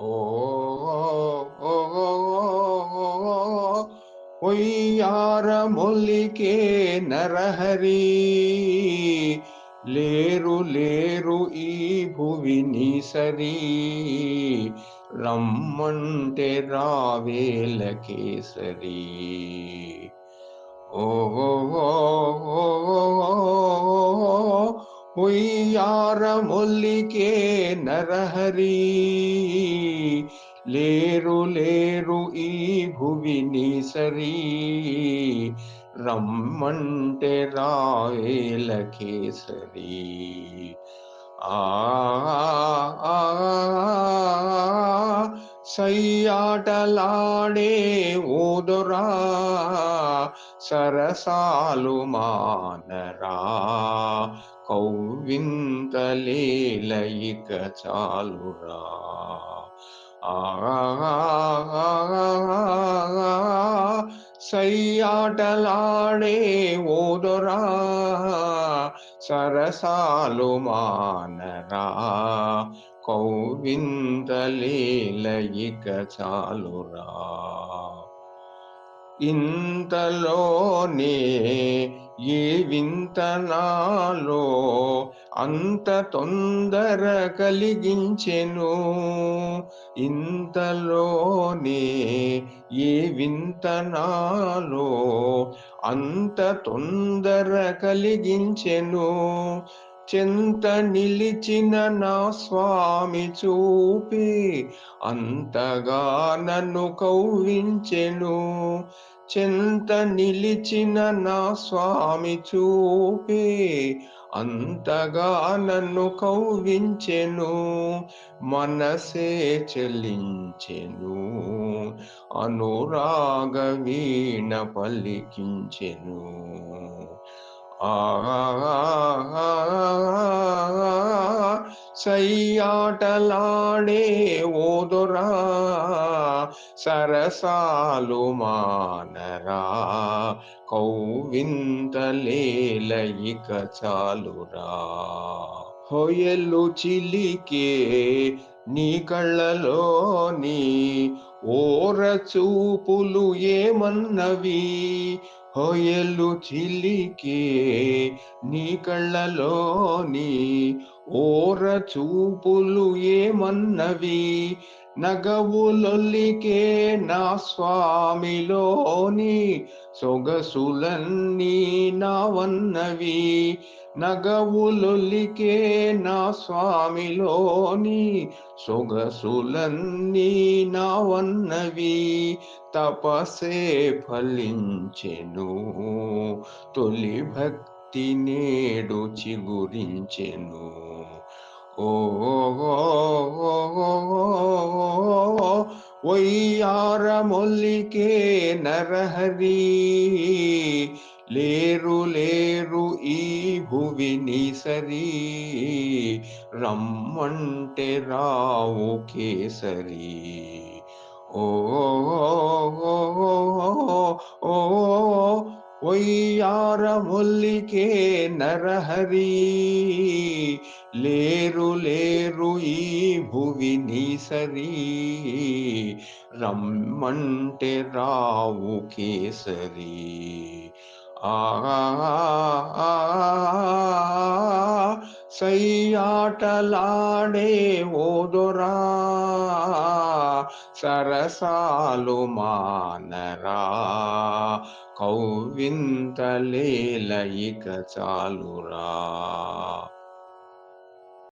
ఓ ఒయ్యార మొల్లికే నరహరి లేరు లేరు ఈ భువిని సరి రమ్మంటే రావేల కేసరి ఓ ఉయ్యార మొల్లికే నరహరి. లేరు లేరు ఈ భువిని సరి రమ్మంటే రావేల కేసరి. ఆ సయ్యాటలాడే ఓదొరా. సరసాలు మానరా. కౌవింతలేలయిక చాలురా ఆ సయ్యాటలాడే ఓదొరా సరసాలు మానరా కౌవింతలేలయిక చాలురా ఇంతలోనే ఏ వింతనాలో అంత తొందర కలిగించెను? ఇంతలోనే ఏ వింతనాలో అంత తొందర కలిగించెను? చెంత నిలిచిన నా స్వామి చూపి అంతగా నన్ను కౌవించెను? చెంత నిలిచిన నా స్వామి చూపే అంతగా నన్ను కౌవించెను మనసే చెల్లించెను అనురాగ వీణ పలికించెను. సయ్యాటలాడే ఓదురా సరసాలు మానరా కౌవింతలేలయిక చాలురా హొయలు చిలికే నీ కళ్ళలోని ఓర చూపులు ఏమన్నవి? హోయలు చిలికే నీ కళ్ళలోని ఓర చూపులు ఏమన్నవి? నగవులొల్లికే నా స్వామిలోని సొగసులన్నీ నావన్నవి. నగవులొల్లికే నా స్వామిలోని సొగసులన్నీ నావన్నవి. తపసే ఫలించెను తొలి భక్తి నేడు చిగురించెను. ఓ ఒయ్యార నరహరి లేరు లేరు ఈ భువిని సరి రమ్మంటే రావు కేసరి ఓ ఓ ఒయ్యార మొల్లికే నరహరి లేరు లేరు ఈ భువిని సరి రమ్మంటే రావు కేసరి. ఆ సయ్యాటలాడే ఓదొరా సరసాలు మానరా. కౌవింతలేలయిక చాలురా.